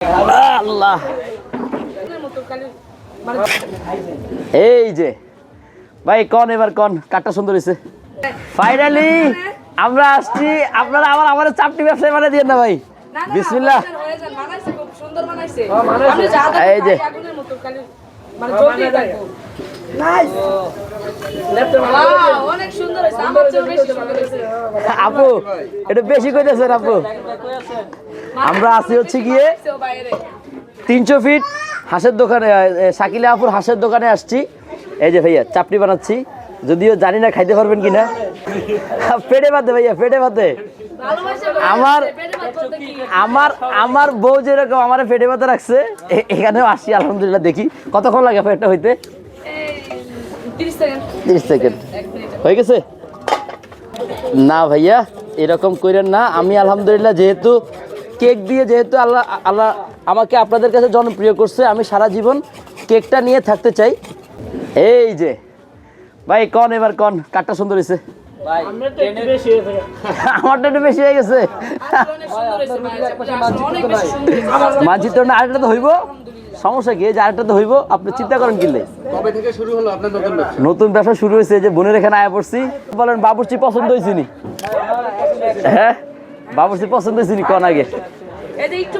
আল্লাহ। এই যে ভাই কন এবার কন? কাটটা সুন্দর হয়েছে ফাইনালি আমরা আসছি। আপনারা আবার আমার চাপটি ব্যবসায় মানে দিয়ে না ভাই। বিসমিল্লাহ। এই যে। অনেক আপু এটা বেশি কইতেছেন আপু। আমরা আছি হচ্ছে গিয়ে তিনশো ফিট হাঁসের দোকানে শাকিলা আপুর হাঁসের দোকানে আসছি। এই যে ভাইয়া চাপড়ি বানাচ্ছি। যদিও জানি না খাইতে পারবেন কিনা। পেটে বাদে ভাইয়া পেটে বাদে আমার ভাত আমার আমার বউ যেরকম আমার পেটে বাতে রাখছে এখানেও আসি আলহামদুলিল্লাহ দেখি। কতক্ষণ লাগে পেটটা হইতে? এই 30 সেকেন্ড। তিরিশ সেকেন্ড। হয়ে গেছে? না ভাইয়া, এরকম করেন না। আমি আলহামদুলিল্লাহ যেহেতু কেক দিয়ে যেহেতু আল্লাহ আল্লাহ আমাকে আপনাদের কাছে জনপ্রিয় করছে, আমি সারা জীবন কেকটা নিয়ে থাকতে চাই। এই যে, ভাই, কন এবার, কন কাটটা সুন্দর হয়েছে আমারটা একটু বেশি হয়ে গেছে। মানচিত্র না আরেকটা তো হইব। সমস্যা কি? যে আরেকটা তো হইব। আপনি চিন্তা করেন কিনলে কবে থেকে শুরু হলো আপনার নতুন ব্যবসা? নতুন ব্যবসা শুরু হয়েছে যে বোনের এখানে আয়া পড়ছি। বলেন বাবুর্চি পছন্দ হয়েছিনি হ্যাঁ? বাবুর্চি পছন্দ হয়েছিনি কন আগে? এই যে একটু